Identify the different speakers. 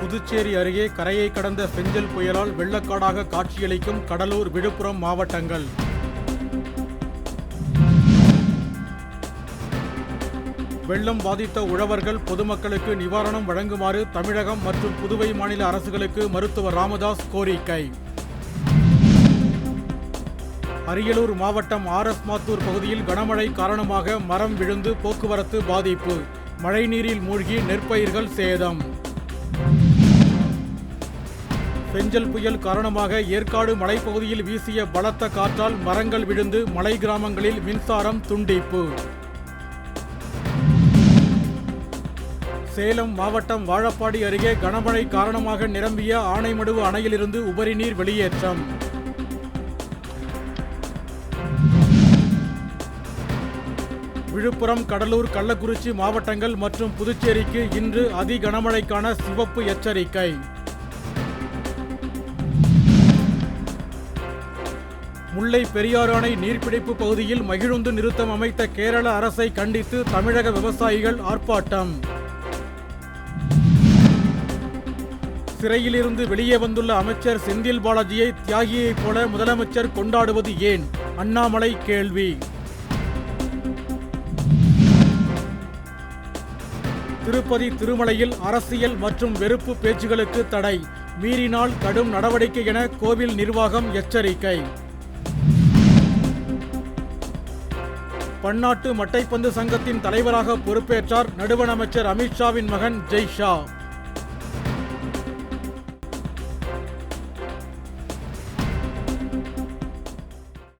Speaker 1: புதுச்சேரி அருகே கரையை கடந்த செஞ்சல் புயலால் வெள்ளக்காடாக காட்சியளிக்கும் கடலூர் விழுப்புரம் மாவட்டங்கள். வெள்ளம் பாதித்த உழவர்கள் பொதுமக்களுக்கு நிவாரணம் வழங்குமாறு தமிழகம் மற்றும் புதுவை மாநில அரசுகளுக்கு மருத்துவர் ராமதாஸ் கோரிக்கை. அரியலூர் மாவட்டம் ஆர்எஸ் மாத்தூர் பகுதியில் கனமழை காரணமாக மரம் விழுந்து போக்குவரத்து பாதிப்பு. மழைநீரில் மூழ்கி நெற்பயிர்கள் சேதம். பெஞ்சல் புயல் காரணமாக ஏற்காடு மலைப்பகுதியில் வீசிய பலத்த காற்றால் மரங்கள் விழுந்து மலை கிராமங்களில் மின்சாரம் துண்டிப்பு. சேலம் மாவட்டம் வாழப்பாடி அருகே கனமழை காரணமாக நிரம்பிய ஆனைமடுவு அணையிலிருந்து உபரி நீர் வெளியேற்றம். விழுப்புரம் கடலூர் கள்ளக்குறிச்சி மாவட்டங்கள் மற்றும் புதுச்சேரிக்கு இன்று அதி கனமழைக்கான சிவப்பு எச்சரிக்கை. முல்லை பெரியாறு அணை நீர்பிடிப்பு பகுதியில் மகிழுந்து நிறுத்தம் அமைத்த கேரள அரசை கண்டித்து தமிழக விவசாயிகள் ஆர்ப்பாட்டம். சிறையிலிருந்து வெளியே வந்துள்ள அமைச்சர் செந்தில் பாலாஜியை தியாகியைப் போல முதலமைச்சர் கொண்டாடுவது ஏன்? அண்ணாமலை கேள்வி. திருப்பதி திருமலையில் அரசியல் மற்றும் வெறுப்பு பேச்சுகளுக்கு தடை. மீறினால் கடும் நடவடிக்கை என கோவில் நிர்வாகம் எச்சரிக்கை. பன்னாட்டு மட்டைப்பந்து சங்கத்தின் தலைவராக பொறுப்பேற்றார் நடுவண் அமைச்சர் அமித்ஷாவின் மகன் ஜெய்ஷா